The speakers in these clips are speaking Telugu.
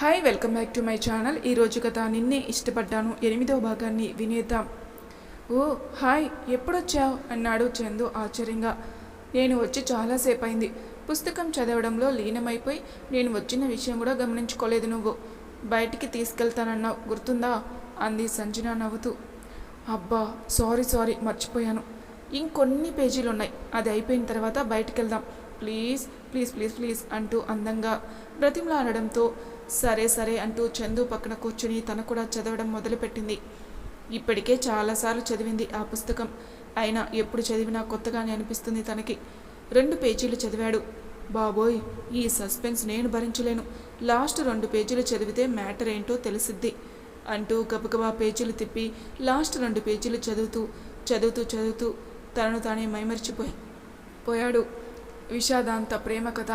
Hi welcome back to my channel ఈరోజు కథ నిన్నే ఇష్టపడ్డాను. ఎనిమిదవ భాగాన్ని వినేద్దాం. ఓ హాయ్ ఎప్పుడొచ్చావు? అన్నాడు చందు ఆశ్చర్యంగా. నేను వచ్చి చాలాసేపు అయింది పుస్తకం చదవడంలో లీనమైపోయి నేను వచ్చిన విషయం కూడా గమనించుకోలేదు నువ్వు. బయటికి తీసుకెళ్తానన్నావు గుర్తుందా? అంది సంజన నవ్వుతూ. అబ్బా సారీ సారీ మర్చిపోయాను. ఇంకొన్ని పేజీలు ఉన్నాయి అది అయిపోయిన తర్వాత బయటికి వెళ్దాం ప్లీజ్ ప్లీజ్ ప్లీజ్ ప్లీజ్ అంటూ అందంగా బ్రతిమలాడడంతో సరే సరే అంటూ చందు పక్కన కూర్చుని తను కూడా చదవడం మొదలుపెట్టింది. ఇప్పటికే చాలాసార్లు చదివింది ఆ పుస్తకం. అయినా ఎప్పుడు చదివినా కొత్తగానే అనిపిస్తుంది తనకి. రెండు పేజీలు చదివాడు. బాబోయ్ ఈ సస్పెన్స్ నేను భరించలేను. లాస్ట్ రెండు పేజీలు చదివితే మ్యాటర్ ఏంటో తెలిసిద్ది అంటూ గబగబా పేజీలు తిప్పి లాస్ట్ రెండు పేజీలు చదువుతూ చదువుతూ చదువుతూ తనను తానే మైమరిచిపోయి పోయాడు. విషాదాంత ప్రేమ కథ.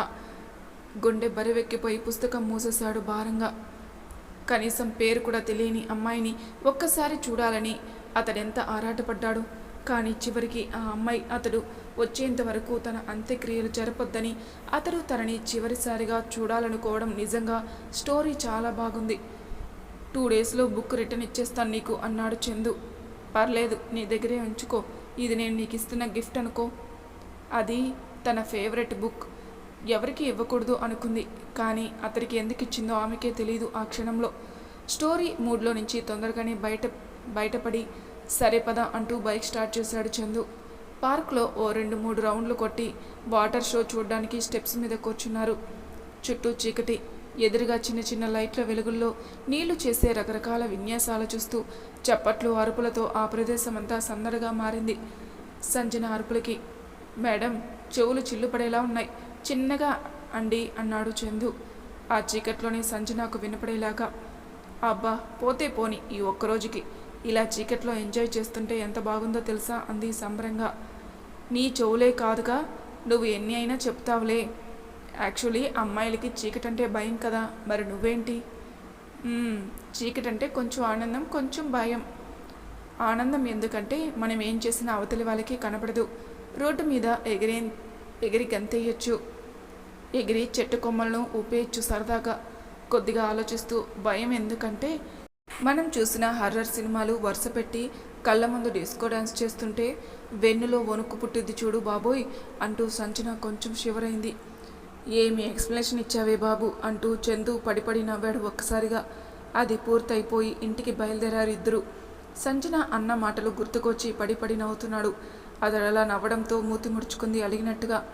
గుండె బరివెక్కిపోయి పుస్తకం మూసేశాడు భారంగా. కనీసం పేరు కూడా తెలియని అమ్మాయిని ఒక్కసారి చూడాలని అతడెంత ఆరాటపడ్డాడు. కానీ చివరికి ఆ అమ్మాయి అతడు వచ్చేంత వరకు తన అంత్యక్రియలు జరపొద్దని అతడు తనని చివరిసారిగా చూడాలనుకోవడం నిజంగా స్టోరీ చాలా బాగుంది. టూ డేస్లో బుక్ రిటర్న్ ఇచ్చేస్తాను నీకు అన్నాడు చందు. పర్లేదు నీ దగ్గరే ఉంచుకో. ఇది నేను నీకు ఇస్తున్న గిఫ్ట్ అనుకో. అది తన ఫేవరెట్ బుక్. ఎవరికి ఇవ్వకూడదు అనుకుంది. కానీ అతడికి ఎందుకు ఇచ్చిందో ఆమెకే తెలియదు ఆ క్షణంలో. స్టోరీ మూడ్లో నుంచి తొందరగానే బయట బయటపడి సరే పద అంటూ బైక్ స్టార్ట్ చేశాడు చందు. పార్క్లో ఓ రెండు మూడు రౌండ్లు కొట్టి వాటర్ షో చూడడానికి స్టెప్స్ మీద కూర్చున్నారు. చుట్టూ చీకటి ఎదురుగా చిన్న చిన్న లైట్ల వెలుగుల్లో నీళ్ళు చేసే రకరకాల విన్యాసాలు చూస్తూ చప్పట్లు అరుపులతో ఆ ప్రదేశం అంతా సందడిగా మారింది. సంజన అరుపులకి మేడం చెవులు చిల్లుపడేలా ఉన్నాయి. చిన్నగా అండి అన్నాడు చందు. ఆ చీకట్లోనే సంజనకు వినపడేలాగా అబ్బా పోతే పోని ఈ ఒక్కరోజుకి ఇలా చీకట్లో ఎంజాయ్ చేస్తుంటే ఎంత బాగుందో తెలుసా? అంది సంబరంగా. నీ చెవులే కాదుగా నువ్వు ఎన్ని అయినా చెప్తావులే. యాక్చువల్లీ అమ్మాయిలకి చీకటంటే భయం కదా మరి నువ్వేంటి? చీకటంటే కొంచెం ఆనందం కొంచెం భయం. ఆనందం ఎందుకంటే మనం ఏం చేసినా అవతలి వాళ్ళకి కనపడదు. రోడ్డు మీద ఎగిరే ఎగిరి గంతేయచ్చు. ఎగిరి చెట్టు కొమ్మలను ఊపేయచ్చు సరదాగా. కొద్దిగా ఆలోచిస్తూ భయం ఎందుకంటే మనం చూసిన హర్రర్ సినిమాలు వరుస పెట్టి కళ్ళ ముందు డిస్కో డాన్స్ చేస్తుంటే వెన్నులో వణుకు పుట్టింది చూడు బాబోయ్ అంటూ సంచన కొంచెం షివరైంది. ఏమి ఎక్స్ప్లెనేషన్ ఇచ్చావే బాబు అంటూ చందు పడిపడి నవ్వాడు ఒక్కసారిగా. అది పూర్తయిపోయి ఇంటికి బయలుదేరారు ఇద్దరు. సంజన అన్న మాటలు గుర్తుకొచ్చి పడిపడి నవ్వుతున్నాడు. అతడలా నవ్వడంతో మూతి ముడుచుకుంది అలిగినట్టుగా.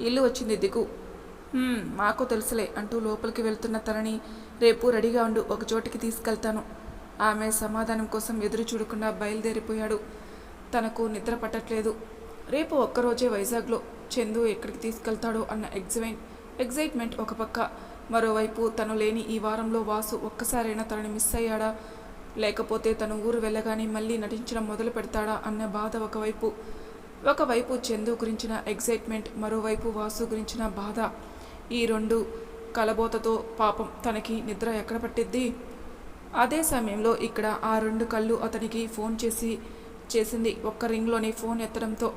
ఇల్లు వచ్చింది దిగు. మాకు తెలుసులే అంటూ లోపలికి వెళ్తున్న తనని రేపు రెడీగా ఉండు ఒక చోటికి తీసుకెళ్తాను. ఆమె సమాధానం కోసం ఎదురు చూడకుండా బయలుదేరిపోయాడు. తనకు నిద్ర పట్టట్లేదు. రేపు ఒక్కరోజే వైజాగ్లో చందు ఎక్కడికి తీసుకెళ్తాడో అన్న ఎగ్జైట్ ఎగ్జైట్మెంట్ ఒక పక్క. మరోవైపు తను లేని ఈ వారంలో వాసు ఒక్కసారైనా తనని మిస్ అయ్యాడా? లేకపోతే తను ఊరు వెళ్ళగానే మళ్ళీ నటించడం మొదలు పెడతాడా అన్న బాధ ఒకవైపు. ఒకవైపు చందు గురించిన ఎగ్జైట్మెంట్ మరోవైపు వాసు గురించిన బాధ. ఈ రెండు కలబోతతో పాపం తనకి నిద్ర ఎక్కడ పట్టిద్ది? అదే సమయంలో ఇక్కడ ఆ రెండు కళ్ళు అతనికి ఫోన్ చేసి చేసింది. ఒక్క రింగ్లోనే ఫోన్ ఎత్తడంతో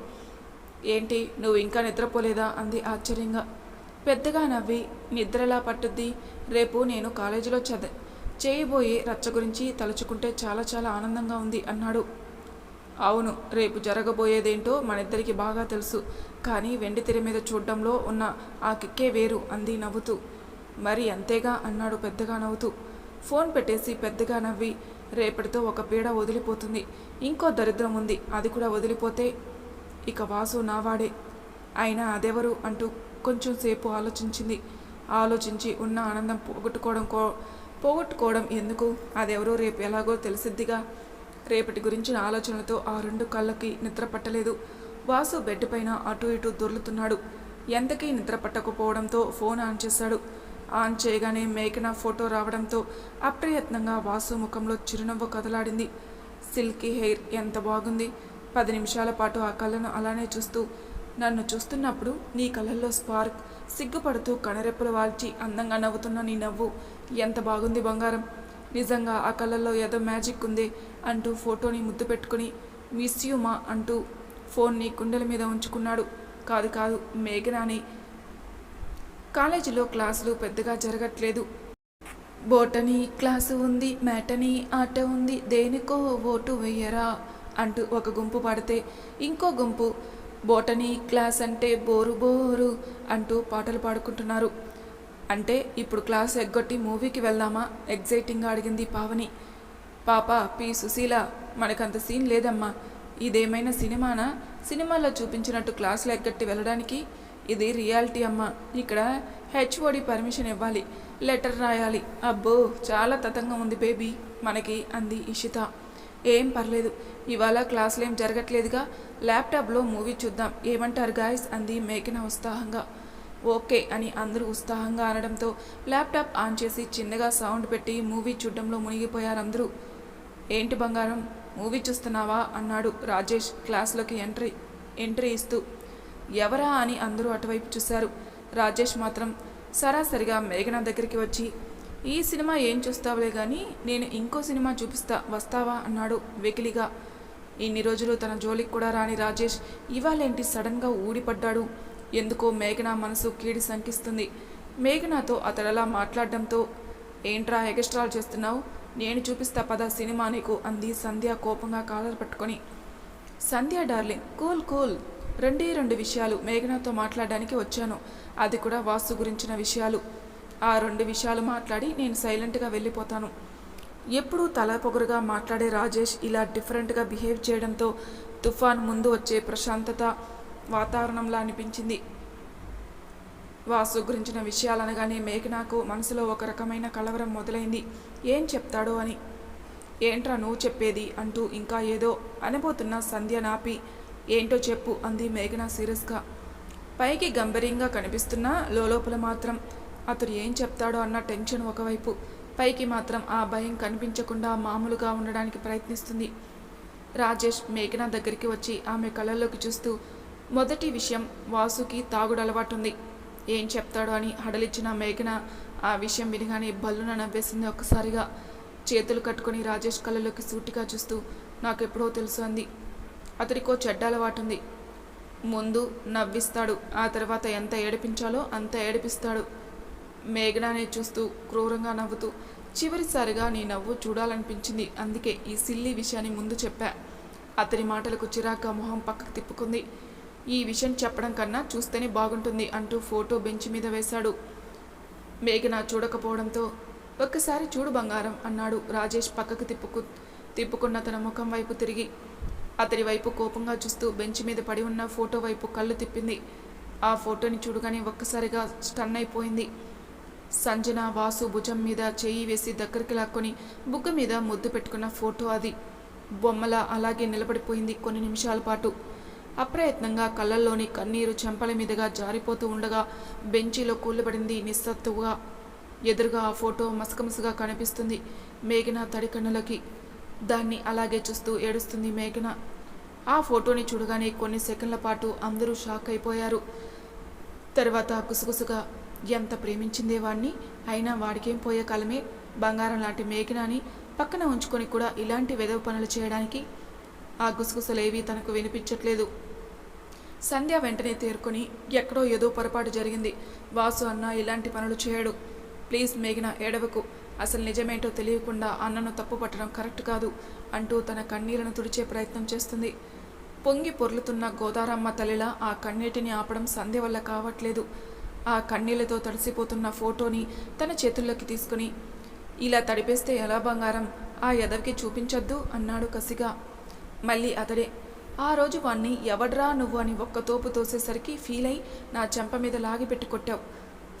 ఏంటి నువ్వు ఇంకా నిద్రపోలేదా? అంది ఆశ్చర్యంగా. పెద్దగా నవ్వి నిద్రలా పట్టుద్ది? రేపు నేను కాలేజీలో చద చేయబోయే రచ్చ గురించి తలుచుకుంటే చాలా చాలా ఆనందంగా ఉంది అన్నాడు. అవును రేపు జరగబోయేదేంటో మనిద్దరికి బాగా తెలుసు. కానీ వెండి తెర మీద చూడడంలో ఉన్న ఆ కిక్కే వేరు అంది నవ్వుతూ. మరి అంతేగా? అన్నాడు పెద్దగా నవ్వుతూ. ఫోన్ పెట్టేసి పెద్దగా నవ్వి రేపటితో ఒక పీడ వదిలిపోతుంది. ఇంకో దరిద్రం ఉంది. అది కూడా వదిలిపోతే ఇక వాసు నావాడే. అయినా అదెవరు అంటూ కొంచెం సేపు ఆలోచించింది. ఆలోచించి ఉన్న ఆనందం పోగొట్టుకోవడం కో పోగొట్టుకోవడం ఎందుకు? అదెవరో రేపు ఎలాగో తెలిసిద్దిగా. రేపటి గురించిన ఆలోచనలతో ఆ రెండు కళ్ళకి నిద్ర పట్టలేదు. వాసు బెడ్ పైన అటు ఇటు దొర్లుతున్నాడు. ఎంతకీ నిద్ర పట్టకపోవడంతో ఫోన్ ఆన్ చేశాడు. ఆన్ చేయగానే మేఘన ఫోటో రావడంతో అప్రయత్నంగా వాసు ముఖంలో చిరునవ్వు కదలాడింది. సిల్కీ హెయిర్ ఎంత బాగుంది. పది నిమిషాల పాటు ఆ కళ్ళను అలానే చూస్తూ నన్ను చూస్తున్నప్పుడు నీ కళ్ళల్లో స్పార్క్ సిగ్గుపడుతూ కనరెప్పలు వాల్చి అందంగా నవ్వుతున్న నీ నవ్వు ఎంత బాగుంది బంగారం. నిజంగా ఆ కళ్ళల్లో ఏదో మ్యాజిక్ ఉంది అంటూ ఫోటోని ముద్దు పెట్టుకుని మిస్ యూ మా అంటూ ఫోన్ని కుండల మీద ఉంచుకున్నాడు. కాదు కాదు మేఘనాని. కాలేజీలో క్లాసులు పెద్దగా జరగట్లేదు. బోటనీ క్లాసు ఉంది మ్యాటనీ ఆట ఉంది దేనికో ఓటు వెయ్యరా అంటూ ఒక గుంపు పాడితే ఇంకో గుంపు బోటనీ క్లాస్ అంటే బోరు బోరు అంటూ పాటలు పాడుకుంటున్నారు. అంటే ఇప్పుడు క్లాస్ ఎగ్గొట్టి మూవీకి వెళ్దామా? ఎగ్జైటింగ్గా అడిగింది పావని. పాప పి సుశీల మనకంత సీన్ లేదమ్మా. ఇదేమైనా సినిమానా? సినిమాలో చూపించినట్టు క్లాసులు ఎగ్గట్టి వెళ్ళడానికి? ఇది రియాలిటీ అమ్మా. ఇక్కడ హెచ్ఓడి పర్మిషన్ ఇవ్వాలి. లెటర్ రాయాలి. అబ్బో చాలా తతంగా ఉంది బేబీ మనకి అంది ఇషిత. ఏం పర్లేదు. ఇవాళ క్లాసులు ఏం జరగట్లేదుగా. ల్యాప్టాప్లో మూవీ చూద్దాం. ఏమంటారు గాయస్? అంది మేఘన ఉత్సాహంగా. ఓకే అని అందరూ ఉత్సాహంగా అనడంతో ల్యాప్టాప్ ఆన్ చేసి చిన్నగా సౌండ్ పెట్టి మూవీ చూడడంలో మునిగిపోయారందరూ ఏంటి బంగారం? మూవీ చూస్తున్నావా? అన్నాడు రాజేష్ క్లాస్లోకి ఎంట్రీ ఎంట్రీ ఇస్తూ. ఎవరా అని అందరూ అటువైపు చూశారు. రాజేష్ మాత్రం సరాసరిగా మేఘన దగ్గరికి వచ్చి ఈ సినిమా ఏం చూస్తావులే కానీ నేను ఇంకో సినిమా చూపిస్తా వస్తావా? అన్నాడు వెకిలిగా. ఇన్ని రోజులు తన జోలికి కూడా రాని రాజేష్ ఇవాళేంటి సడన్గా ఊడిపడ్డాడు? ఎందుకో మేఘన మనసు కీడి శంకిస్తుంది. మేఘనాతో అతడలా మాట్లాడడంతో ఏంట్రా ఎగస్ట్రాల్ చేస్తున్నావు? నేను చూపిస్తా పద సినిమా నీకు అంది సంధ్య కోపంగా కాలర్ పట్టుకొని. Sandhya darling cool cool. రెండే రెండు విషయాలు మేఘనాతో మాట్లాడడానికి వచ్చాను. అది కూడా వాస్తు గురించిన విషయాలు. ఆ రెండు విషయాలు మాట్లాడి నేను సైలెంట్గా వెళ్ళిపోతాను. ఎప్పుడూ తల పొగరుగా మాట్లాడే రాజేష్ ఇలా డిఫరెంట్గా బిహేవ్ చేయడంతో తుఫాన్ ముందు వచ్చే ప్రశాంతత వాతావరణంలా అనిపించింది. వాసు గురించిన విషయాలు అనగానే మేఘనాకు మనసులో ఒక రకమైన కలవరం మొదలైంది. ఏం చెప్తాడో అని. ఏంట్రా నువ్వు చెప్పేది అంటూ ఇంకా ఏదో అనబోతున్న సంధ్య నాపి ఏంటో చెప్పు అంది మేఘన సీరియస్గా. పైకి గంభీరంగా కనిపిస్తున్నా లోపల మాత్రం. అతడు ఏం చెప్తాడో అన్న టెన్షన్ ఒకవైపు. పైకి మాత్రం ఆ భయం కనిపించకుండా మామూలుగా ఉండడానికి ప్రయత్నిస్తుంది. రాజేష్ మేఘన దగ్గరికి వచ్చి ఆమె కళ్ళల్లోకి చూస్తూ మొదటి విషయం వాసుకి తాగుడు అలవాటుంది. ఏం చెప్తాడో అని హడలిచ్చిన మేఘన ఆ విషయం వినగానే బల్లున నవ్వేసింది ఒక్కసారిగా. చేతులు కట్టుకొని రాజేష్ కళ్ళలోకి సూటిగా చూస్తూ నాకెప్పుడో తెలుసు అంది. అతడికో చెడ్డ అలవాటుంది. ముందు నవ్విస్తాడు ఆ తర్వాత ఎంత ఏడిపించాలో అంత ఏడిపిస్తాడు. మేఘనానే చూస్తూ క్రూరంగా నవ్వుతూ చివరిసారిగా నీ నవ్వు చూడాలనిపించింది అందుకే ఈ సిల్లీ విషయాన్ని ముందు చెప్పా. అతని మాటలకు చిరాగ్గా మొహం పక్కకు తిప్పుకుంది. ఈ విషయం చెప్పడం కన్నా చూస్తేనే బాగుంటుంది అంటూ ఫోటో బెంచ్ మీద వేశాడు. మేఘన చూడకపోవడంతో ఒక్కసారి చూడు బంగారం అన్నాడు రాజేష్ పక్కకు తిప్పుకు తిప్పుకున్న తన ముఖం వైపు తిరిగి. అతడి వైపు కోపంగా చూస్తూ బెంచ్ మీద పడి ఉన్న ఫోటో వైపు కళ్ళు తిప్పింది. ఆ ఫోటోని చూడగానే ఒక్కసారిగా స్టన్ అయిపోయింది. సంజన వాసు భుజం మీద చేయి వేసి దగ్గరికి లాక్కొని బుగ్గ మీద ముద్దు పెట్టుకున్న ఫోటో అది. బొమ్మల అలాగే నిలబడిపోయింది కొన్ని నిమిషాల పాటు. అప్రయత్నంగా కళ్ళల్లోని కన్నీరు చెంపల మీదుగా జారిపోతూ ఉండగా బెంచీలో కూలబడింది నిస్సత్తుగా ఎదురుగా ఆ ఫోటో మసకమసగా కనిపిస్తుంది మేఘన తడికన్నులకి దాన్ని అలాగే చూస్తూ ఏడుస్తుంది మేఘన. ఆ ఫోటోని చూడగానే కొన్ని సెకండ్ల పాటు అందరూ షాక్ అయిపోయారు. తర్వాత గుసగుసగా ఎంత ప్రేమించిందే వాణ్ణి? అయినా వాడికేం పోయే కాలమే? బంగారం లాంటి మేఘనాని పక్కన ఉంచుకొని కూడా ఇలాంటి వెదవ పనులు చేయడానికి? ఆ గుసగుసలేవి తనకు వినిపించట్లేదు. సంధ్య వెంటనే తేరుకొని ఎక్కడో ఏదో పొరపాటు జరిగింది. వాసు అన్న ఇలాంటి పనులు చేయడు. ప్లీజ్ మేఘన ఏడవకు. అసలు నిజమేంటో తెలియకుండా అన్నను తప్పు పట్టడం కరెక్ట్ కాదు అంటూ తన కన్నీళ్ళను తుడిచే ప్రయత్నం చేస్తుంది. పొంగి పొర్లుతున్న గోదారమ్మ తల్లిలా ఆ కన్నీటిని ఆపడం సంధ్య వల్ల కావట్లేదు. ఆ కన్నీళ్ళతో తడిసిపోతున్న ఫోటోని తన చేతుల్లోకి తీసుకుని ఇలా తడిపేస్తే ఎలా బంగారం? ఆ ఎదవికి చూపించొద్దు అన్నాడు కసిగా. మళ్ళీ అతడే ఆ రోజు వాణ్ణి ఎవడ్రా నువ్వు అని ఒక్క తోపు తోసేసరికి ఫీల్ అయి నా చెంప మీద లాగి పెట్టి కొట్టావు.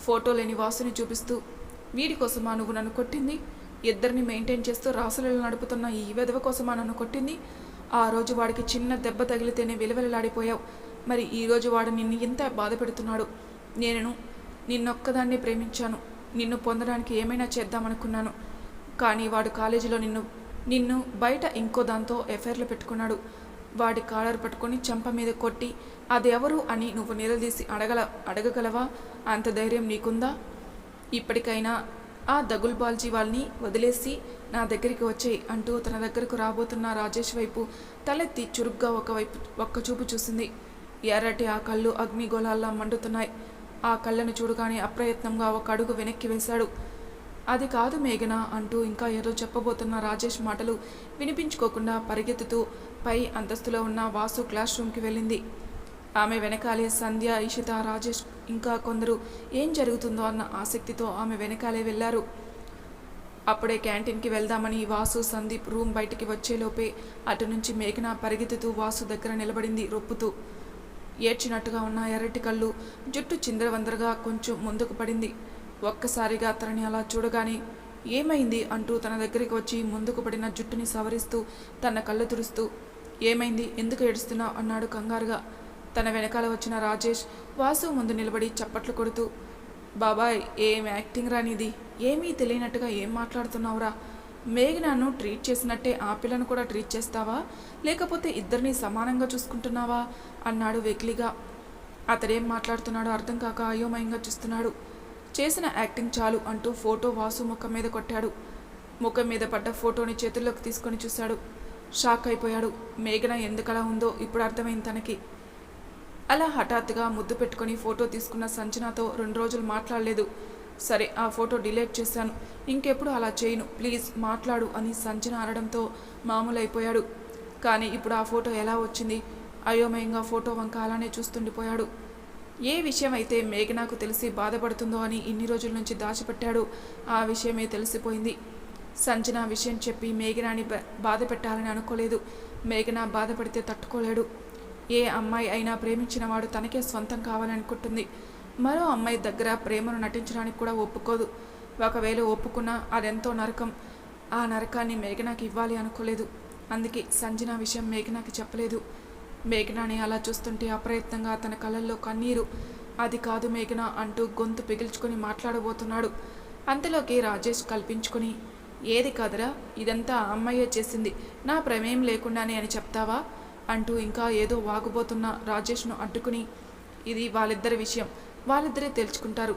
ఫోటో లేని వాసుని చూపిస్తూ వీడి కోసమా నువ్వు నన్ను కొట్టింది? ఇద్దరిని మెయింటైన్ చేస్తూ రాసులలో నడుపుతున్న ఈ వెధవ కోసమా నన్ను కొట్టింది? ఆ రోజు వాడికి చిన్న దెబ్బ తగిలితేనే విలువలలాడిపోయావు. మరి ఈ రోజు వాడు నిన్ను ఇంత బాధ పెడుతున్నాడు నేను నిన్నొక్కదాన్ని ప్రేమించాను. నిన్ను పొందడానికి ఏమైనా చేద్దామనుకున్నాను. కానీ వాడు కాలేజీలో నిన్ను నిన్ను బయట ఇంకో దాంతో ఎఫైర్లు పెట్టుకున్నాడు. వాడి కాలర్ పట్టుకొని చెంప మీద కొట్టి అదెవరు అని నువ్వు నిలదీసి అడగల అడగగలవా? అంత ధైర్యం నీకుందా? ఇప్పటికైనా ఆ దగుల్బాల్జీ వాళ్ళని వదిలేసి నా దగ్గరికి వచ్చేయి అంటూ తన దగ్గరకు రాబోతున్న రాజేష్ వైపు తలెత్తి చురుగ్గా ఒకవైపు ఒక్క చూపు చూసింది. ఎర్రటి ఆ కళ్ళు అగ్నిగోళాల్లా మండుతున్నాయి. ఆ కళ్ళను చూడగానే అప్రయత్నంగా ఒక అడుగు వెనక్కి వేశాడు. అది కాదు మేఘన అంటూ ఇంకా ఏదో చెప్పబోతున్న రాజేష్ మాటలు వినిపించుకోకుండా పరిగెత్తుతూ పై అంతస్తులో ఉన్న వాసు క్లాస్ రూమ్కి వెళ్ళింది. ఆమె వెనకాలే సంధ్య ఇషిత రాజేష్ ఇంకా కొందరు ఏం జరుగుతుందో అన్న ఆసక్తితో ఆమె వెనకాలే వెళ్ళారు. అప్పుడే క్యాంటీన్కి వెళ్దామని వాసు సందీప్ రూమ్ బయటికి వచ్చేలోపే అటు నుంచి మేఘన పరిగెత్తుతూ వాసు దగ్గర నిలబడింది రొప్పుతూ. ఏడ్చినట్టుగా ఉన్న ఎర్రటి కళ్ళు జుట్టు చిందరవందరగా కొంచెం ముందుకు పడింది. ఒక్కసారిగా తనని అలా చూడగానే ఏమైంది అంటూ తన దగ్గరికి వచ్చి ముందుకు పడిన జుట్టుని సవరిస్తూ తన కళ్ళు తుడుస్తూ ఏమైంది? ఎందుకు ఏడుస్తున్నావు? అన్నాడు కంగారుగా. తన వెనకాల వచ్చిన రాజేష్ వాసు ముందు నిలబడి చప్పట్లు కొడుతూ బాబాయ్ ఏం యాక్టింగ్ రానిది ఏమీ తెలియనట్టుగా ఏం మాట్లాడుతున్నావురా? మేఘనాను ట్రీట్ చేసినట్టే ఆ పిల్లను కూడా ట్రీట్ చేస్తావా? లేకపోతే ఇద్దరిని సమానంగా చూసుకుంటున్నావా? అన్నాడు వెకిలిగా. అతడేం మాట్లాడుతున్నాడో అర్థం కాక అయోమయంగా చూస్తున్నాడు. చేసిన యాక్టింగ్ చాలు అంటూ ఫోటో వాసు ముఖం మీద కొట్టాడు. ముఖం మీద పడ్డ ఫోటోని చేతుల్లోకి తీసుకొని చూశాడు. షాక్ అయిపోయాడు మేఘన ఎందుకలా ఉందో ఇప్పుడు అర్థమైంది తనకి. అలా హఠాత్తుగా ముద్దు పెట్టుకొని ఫోటో తీసుకున్న సంచనాతో రెండు రోజులు మాట్లాడలేదు. సరే ఆ ఫోటో డిలీట్ చేశాను. ఇంకెప్పుడు అలా చేయను. ప్లీజ్ మాట్లాడు అని సంచన అనడంతో మామూలు అయిపోయాడు కానీ ఇప్పుడు ఆ ఫోటో ఎలా వచ్చింది? అయోమయంగా ఫోటో వంక అలానే చూస్తుండిపోయాడు. ఏ విషయం అయితే మేఘనాకు తెలిసి బాధపడుతుందో అని ఇన్ని రోజుల నుంచి దాచిపెట్టాడో ఆ విషయమే తెలిసిపోయింది. సంజన విషయం చెప్పి మేఘనాని బాధ పెట్టాలని అనుకోలేదు. మేఘన బాధపడితే తట్టుకోలేడు. ఏ అమ్మాయి అయినా ప్రేమించిన వాడు తనకే స్వంతం కావాలనుకుంటుంది. మరో అమ్మాయి దగ్గర ప్రేమను నటించడానికి కూడా ఒప్పుకోదు. ఒకవేళ ఒప్పుకున్నా అదెంతో నరకం. ఆ నరకాన్ని మేఘనాకి ఇవ్వాలి అనుకోలేదు. అందుకే సంజన విషయం మేఘనాకి చెప్పలేదు. మేఘనాని అలా చూస్తుంటే అప్రయత్నంగా తన కళ్ళల్లో కన్నీరు. అది కాదు మేఘన అంటూ గొంతు పిగిల్చుకొని మాట్లాడబోతున్నాడు. అంతలోకి రాజేష్ కల్పించుకొని ఏది కదరా ఇదంతా అమ్మయ్యే చేసింది. నా ప్రమేయం లేకుండానే అని చెప్తావా? అంటూ ఇంకా ఏదో వాగుబోతున్న రాజేష్ను అడ్డుకుని ఇది వాళ్ళిద్దరి విషయం. వాళ్ళిద్దరే తెలుసుకుంటారు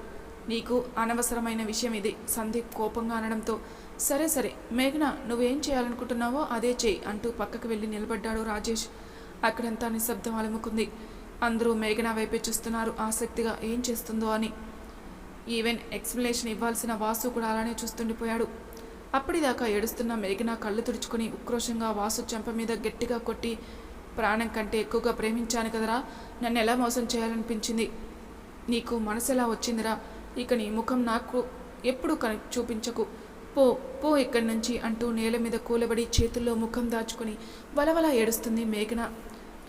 నీకు అనవసరమైన విషయం ఇది సందీప్ కోపంగా అనడంతో. సరే సరే మేఘన నువ్వేం చేయాలనుకుంటున్నావో అదే చేయి అంటూ పక్కకు వెళ్ళి నిలబడ్డాడు రాజేష్. అక్కడంతా నిశ్శబ్దం అలముకుంది. అందరూ మేఘన వైపే చూస్తున్నారు ఆసక్తిగా ఏం చేస్తుందో అని. ఈవెన్ ఎక్స్ప్లెనేషన్ ఇవ్వాల్సిన వాసు కూడా అలానే చూస్తుండిపోయాడు. అప్పటిదాకా ఏడుస్తున్న మెరిగిన కళ్ళు తుడుచుకుని ఉక్రోషంగా వాసు చెంప మీద గట్టిగా కొట్టి ప్రాణం కంటే ఎక్కువగా ప్రేమించాను కదరా నన్ను ఎలా మోసం చేయాలనిపించింది? నీకు మనసు ఎలా వచ్చిందిరా? ఇక నీ ముఖం నాకు ఎప్పుడు కని చూపించకు. పో పో ఇక్కడి నుంచి అంటూ నేల మీద కూలబడి చేతుల్లో ముఖం దాచుకుని వలవల ఏడుస్తుంది మేఘన.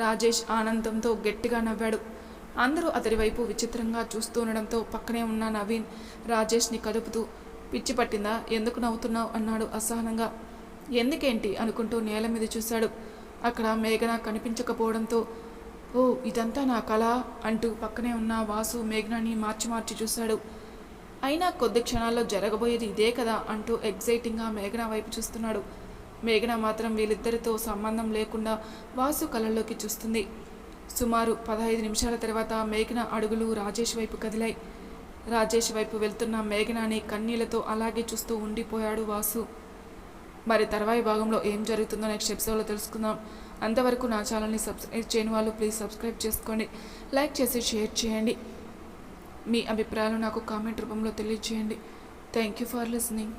రాజేష్ ఆనందంతో గట్టిగా నవ్వాడు. అందరూ అతడి వైపు విచిత్రంగా చూస్తూ ఉండడంతో పక్కనే ఉన్న నవీన్ రాజేష్ని కదుపుతూ పిచ్చి పట్టిందా? ఎందుకు నవ్వుతున్నావు? అన్నాడు అసహనంగా. ఎందుకేంటి? అనుకుంటూ నేల మీద చూశాడు. అక్కడ మేఘన కనిపించకపోవడంతో ఓ ఇదంతా నా కళ? అంటూ పక్కనే ఉన్న వాసు మేఘనాని మార్చి మార్చి చూశాడు. అయినా కొద్ది క్షణాల్లో జరగబోయేది ఇదే కదా? అంటూ ఎగ్జైటింగ్గా మేఘన వైపు చూస్తున్నాడు. మేఘన మాత్రం వీళ్ళిద్దరితో సంబంధం లేకుండా వాసు కళ్ళల్లోకి చూస్తుంది. సుమారు పదహైదు నిమిషాల తర్వాత మేఘన అడుగులు రాజేష్ వైపు కదిలాయి. రాజేష్ వైపు వెళ్తున్న మేఘనాని కన్నీళ్ళతో అలాగే చూస్తూ ఉండిపోయాడు వాసు. మరి తర్వాయి భాగంలో ఏం జరుగుతుందో నెక్స్ట్ ఎపిసోడ్లో తెలుసుకుందాం. అంతవరకు నా ఛానల్ని సబ్స్క్రైబ్ చేయని వాళ్ళు ప్లీజ్ సబ్స్క్రైబ్ చేసుకోండి. లైక్ చేసి షేర్ చేయండి. మీ అభిప్రాయాలు నాకు కామెంట్ రూపంలో తెలియజేయండి థ్యాంక్ యూ ఫర్ లిసనింగ్